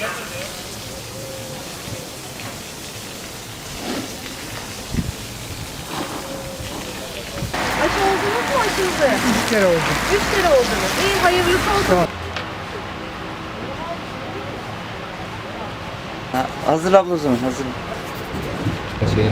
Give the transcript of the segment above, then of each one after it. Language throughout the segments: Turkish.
Aşı oldunuz mu aşınızı? Üç kere oldu. Üç kere oldunuz. İyi hayırlısı olsun. Hazır ablacığım hazır. Şey.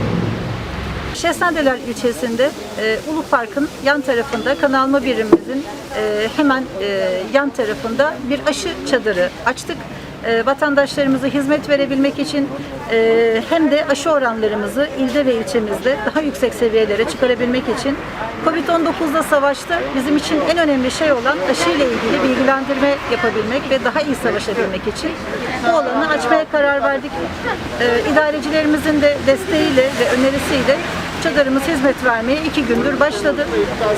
İlçesinde e, Ulu Park'ın yan tarafında kanalma birimimizin e, hemen e, yan tarafında bir aşı çadırı açtık. E, vatandaşlarımıza hizmet verebilmek için e, hem de aşı oranlarımızı ilde ve ilçemizde daha yüksek seviyelere çıkarabilmek için Covid-19'da savaşta bizim için en önemli şey olan aşı ile ilgili bilgilendirme yapabilmek ve daha iyi savaşabilmek için bu alanı açmaya karar verdik. E, idarecilerimizin de desteğiyle ve önerisiyle Çadırımız hizmet vermeye iki gündür başladı.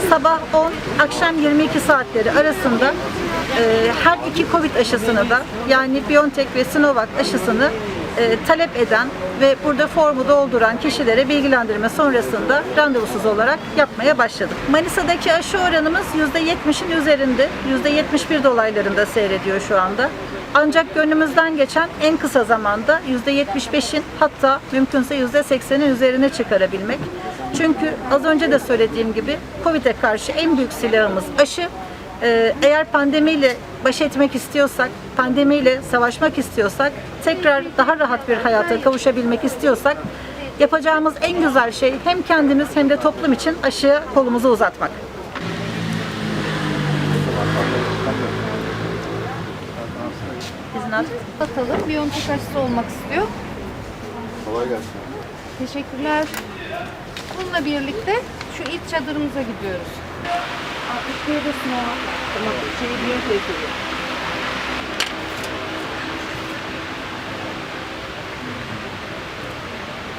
Sabah 10, akşam 22 saatleri arasında e, her iki Covid aşısını da yani BioNTech ve Sinovac aşısını e, talep eden ve burada formu dolduran kişilere bilgilendirme sonrasında randevusuz olarak yapmaya başladık. Manisa'daki aşı oranımız %70'in üzerinde, %71 dolaylarında seyrediyor şu anda. Ancak gönlümüzden geçen en kısa zamanda %75'in hatta mümkünse %80'in üzerine çıkarabilmek. Çünkü az önce de söylediğim gibi Covid'e karşı en büyük silahımız aşı. Ee, Eğer pandemiyle baş etmek istiyorsak, pandemiyle savaşmak istiyorsak, tekrar daha rahat bir hayata kavuşabilmek istiyorsak yapacağımız en güzel şey hem kendimiz hem de toplum için aşıya kolumuzu uzatmak. İznat. Bakalım Biontech aşısı olmak istiyor. Kolay gelsin. Teşekkürler. Bununla birlikte şu ilk çadırımıza gidiyoruz. Artık neredesin o? Tamam, şey Biontech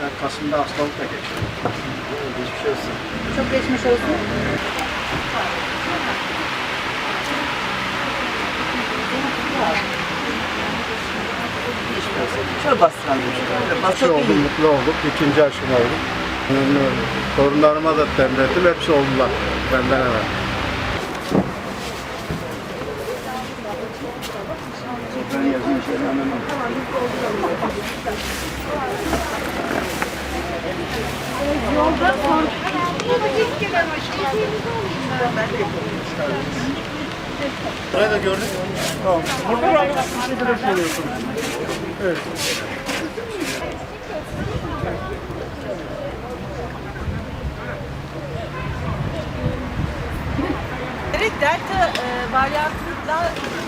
Ben Kasım'da hastalıkla geçtim. Geçmiş olsun. Çok geçmiş olsun. Bastıralım. Şöyle Aşı oldum, mutlu olduk. İkinci aşım oldum. Torunlarıma da tembrettim. Hepsi oldular. Benden hemen. Ben yazayım şöyle hemen. Burayı da gördük. Tamam. Burada da bir söylüyorsun. Evet. Delta e, varyantında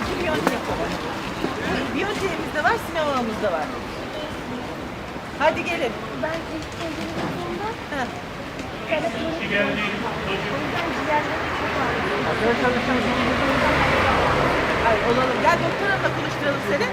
iki Biontech var. Biontech'imiz de var, Sinovac'ımız da var. Hadi gelin. Ben ilk Ay, olalım. Gel doktor hanımla konuşturalım seni.